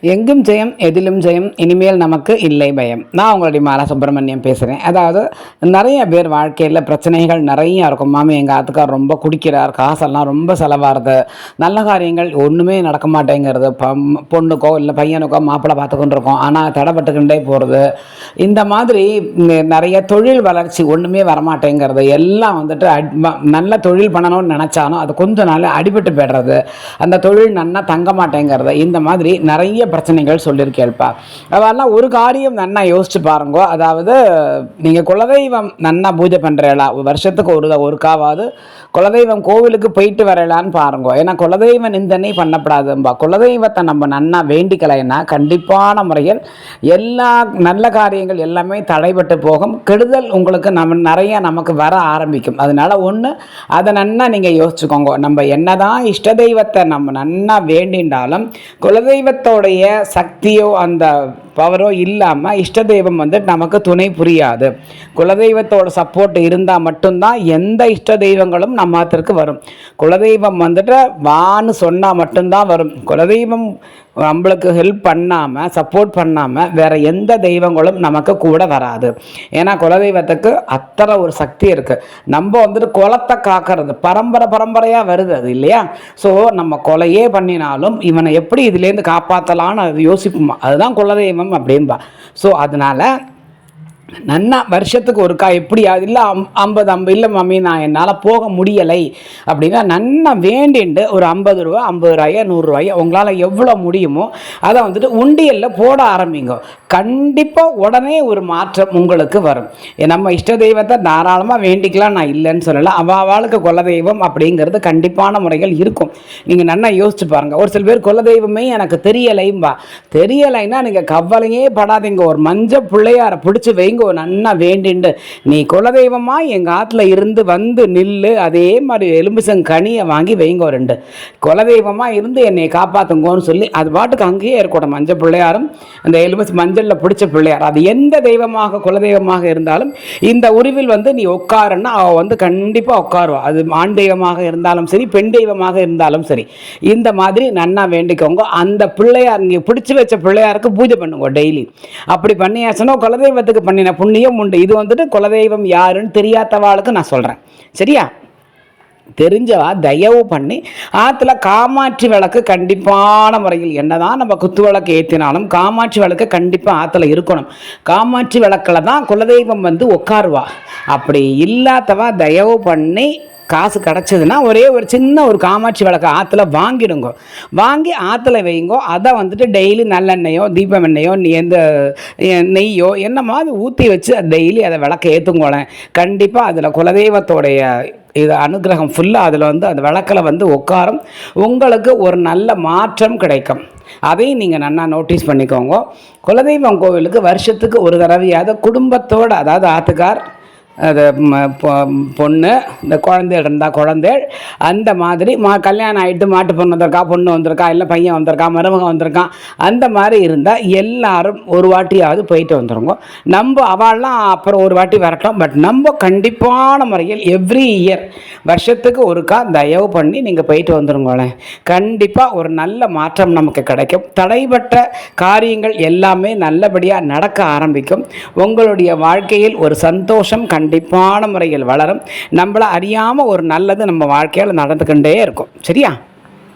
எங்கும் ஜெயம் எதிலும் ஜெயம் இனிமேல் நமக்கு இல்லை பயம். நான் உங்களுடைய மாலா சுப்பிரமணியம் பேசுகிறேன் அதாவது நிறைய பேர் வாழ்க்கையில் பிரச்சனைகள் நிறைய இருக்கும். மாமி எங்கள் ஆத்துக்கார் ரொம்ப குடிக்கிறார். காசெல்லாம் ரொம்ப செலவாகிறது நல்ல காரியங்கள் ஒன்றுமே நடக்க மாட்டேங்கிறது. பம் பொண்ணுக்கோ இல்லை பையனுக்கோ மாப்பிள்ளை பார்த்துக்கிட்டு இருக்கோம் ஆனால் தடைப்பட்டுக்கிட்டே போகிறது இந்த மாதிரி நிறைய தொழில் வளர்ச்சி ஒன்றுமே வரமாட்டேங்கிறது. எல்லாம் வந்துட்டு அட்- நல்ல தொழில் பண்ணணும்னு நினச்சாலும் அது கொஞ்ச நாள் அடிபட்டு போய்டுறது. அந்த தொழில் நன்னா தங்க மாட்டேங்கிறது. இந்த மாதிரி நிறைய பிரச்சனைகள் சொல்லியிருக்கேள்ப்பா. அதெல்லாம் ஒரு காரியம் நன்னா யோசிச்சு பாருங்க. அதாவது நீங்கள் குலதெய்வம் நன்னா பூஜை பண்ணுறீங்களா வருஷத்துக்கு ஒரு ஒருக்காவது குலதெய்வம் கோவிலுக்கு போயிட்டு வரலான்னு பாருங்க. ஏன்னா குலதெய்வ நிந்தனை பண்ணப்படாதும்பா. குலதெய்வத்தை நம்ம நன்னா வேண்டிக்கலைன்னா கண்டிப்பான முறையில் எல்லா நல்ல காரியங்கள் எல்லாமே தடைபட்டு போகும். கெடுதல் உங்களுக்கு நம்ம நிறைய நமக்கு வர ஆரம்பிக்கும். அதனால ஒன்று அதை நன்னா நீங்கள் யோசிச்சுக்கோங்க. நம்ம என்னதான் இஷ்ட தெய்வத்தை நம்ம நன்னா வேண்டின்றாலும் குலதெய்வத்தோடைய சக்தியோ அந்த பவரோ இல்லாமல் இஷ்ட தெய்வம் வந்து நமக்கு துணை புரியாது. குலதெய்வத்தோட சப்போர்ட் இருந்தால் மட்டும்தான் எந்த இஷ்ட தெய்வங்களும் நம்மத்திற்கு வரும். குலதெய்வம் வந்துட்டு வான்னு சொன்னால் மட்டும்தான் வரும். குலதெய்வம் நம்மளுக்கு ஹெல்ப் பண்ணாமல் சப்போர்ட் பண்ணாமல் வேறு எந்த தெய்வங்களும் நமக்கு கூட வராது. ஏன்னா குலதெய்வத்துக்கு அத்தனை ஒரு சக்தி இருக்குது நம்ம வந்துட்டு குலத்தை காக்கிறது பரம்பரை பரம்பரையாக வருது அது இல்லையா? ஸோ நம்ம கொலையே பண்ணினாலும் இவனை எப்படி இதுலேருந்து காப்பாற்றலான்னு அது யோசிப்போமா? அதுதான் குலதெய்வம். அப்படின்பா ஸோ அதனால் நன்னா வருஷத்துக்கு ஒருக்கா எப்படியாவது இல்லை அம் ஐம்பது ஐம்பது இல்லை மம்மி நான் என்னால் போக முடியலை அப்படின்னா நன்னா வேண்டிண்டு ஒரு ஐம்பது ரூபா ஐம்பது ரூபாயோ நூறுரூவாயோ உங்களால் எவ்வளோ முடியுமோ அதை வந்துட்டு உண்டியலில் போட ஆரம்பிங்க. கண்டிப்பாக உடனே ஒரு மாற்றம் உங்களுக்கு வரும். நம்ம இஷ்ட தெய்வத்தை தாராளமாக வேண்டிக்கலாம் நான் இல்லைன்னு சொல்லலை. அவ அவளுக்கு குலதெய்வம் அப்படிங்கிறது கண்டிப்பான முறைகள் இருக்கும். நீங்கள் நன்னா யோசிச்சு பாருங்கள் ஒரு சில பேர் குல தெய்வமே எனக்கு தெரியலைம்பா. தெரியலைன்னா நீங்கள் கவலையே படாதீங்க. ஒரு மஞ்சள் பிள்ளையாரை பிடிச்சி வைங்க ஒரு நன்னா வேண்டிண்டு. நீ குலதெய்வமா எங்கள் ஆற்றுல இருந்து வந்து நில்லு. அதே மாதிரி எலும்புசங் கனியை வாங்கி வைங்க ரெண்டு. குலதெய்வமா இருந்து என்னை காப்பாற்றுங்கோன்னு சொல்லி அது பாட்டுக்கு அங்கேயே இருக்கட்டும் மஞ்சள் பிள்ளையாரும் அந்த எலும்பு மஞ்சளில் பிடிச்ச பிள்ளையார். அது எந்த தெய்வமாக குலதெய்வமாக இருந்தாலும் இந்த உருவில் வந்து நீ உட்காருன்னா அவள் வந்து கண்டிப்பாக உட்காருவா. அது ஆண் தெய்வமாக இருந்தாலும் சரி பெண் தெய்வமாக இருந்தாலும் சரி. இந்த மாதிரி நன்னா வேண்டிக்கோங்க. அந்த பிள்ளையார் நீங்கள் பிடிச்சி வச்ச பிள்ளையாருக்கு பூஜை பண்ணுங்க டெய்லி. அப்படி பண்ணியாச்சுன்னா குலதெய்வத்துக்கு பண்ணி பண்ணின புண்ணியம் உண்டு. இது வந்துட்டு குலதெய்வம் யாருன்னு தெரியாதவாளுக்கு நான் சொல்கிறேன் சரியா? தெரிஞ்சவா? தயவு பண்ணி ஆற்றுல காமாட்சி விளக்கு கண்டிப்பான முறையில் என்னதான் நம்ம குத்து விளக்கு ஏற்றினாலும் காமாட்சி விளக்கு கண்டிப்பாக ஆற்றுல இருக்கணும். காமாட்சி விளக்கில் தான் குலதெய்வம் வந்து உட்காருவா அப்படி இல்லாதவா தயவு பண்ணி காசு கிடச்சதுன்னா ஒரே ஒரு சின்ன ஒரு காமாட்சி விளக்கு ஆற்றுல வாங்கிடுங்க. வாங்கி ஆற்றுல வைங்கோ. அதை வந்துட்டு டெய்லி நல்லெண்ணெயோ தீபம் எண்ணெயோ நீ எந்த நெய்யோ என்ன மாதிரி ஊற்றி வச்சு டெய்லி அதை விளக்க ஏற்றுங்கோளேன் கண்டிப்பாக அதில் குலதெய்வத்தோடைய இது அனுகிரகம் ஃபுல்லாக அதில் வந்து அந்த விளக்கில் வந்து உட்காரும். உங்களுக்கு ஒரு நல்ல மாற்றம் கிடைக்கும். அதையும் நீங்கள் நல்லா நோட்டீஸ் பண்ணிக்கோங்க. குலதெய்வம் கோவிலுக்கு வருஷத்துக்கு ஒரு தடவையாவது குடும்பத்தோடு அதாவது ஆத்துக்கார் அது பொ- பொண்ணு இந்த குழந்தை இருந்தால் குழந்தை அந்த மாதிரி மா கல்யாணம் ஆகிட்டு மாட்டு பொண்ணு வந்திருக்கா பொண்ணு வந்திருக்கா இல்லை பையன் வந்திருக்கா மருமகன் வந்திருக்கான் அந்த மாதிரி இருந்தால் எல்லாரும் ஒரு வாட்டியாவது போயிட்டு வந்துருங்க. நம்ம அவள்லாம் அப்புறம் ஒரு வாட்டி வரட்டும். பட் நம்ம கண்டிப்பான முறையில் எவ்ரி இயர் வருஷத்துக்கு ஒருக்கா தயவு பண்ணி நீங்கள் போயிட்டு வந்துடுங்களேன் கண்டிப்பாக ஒரு நல்ல மாற்றம் நமக்கு கிடைக்கும். தடைப்பட்ட காரியங்கள் எல்லாமே நல்லபடியாக நடக்க ஆரம்பிக்கும். உங்களுடைய வாழ்க்கையில் ஒரு சந்தோஷம் கண்டிப்பான முறையில் வளரும். நம்மளை அறியாமல் ஒரு நல்லது நம்ம வாழ்க்கையில் நடந்துக்கிட்டே இருக்கும். சரியா?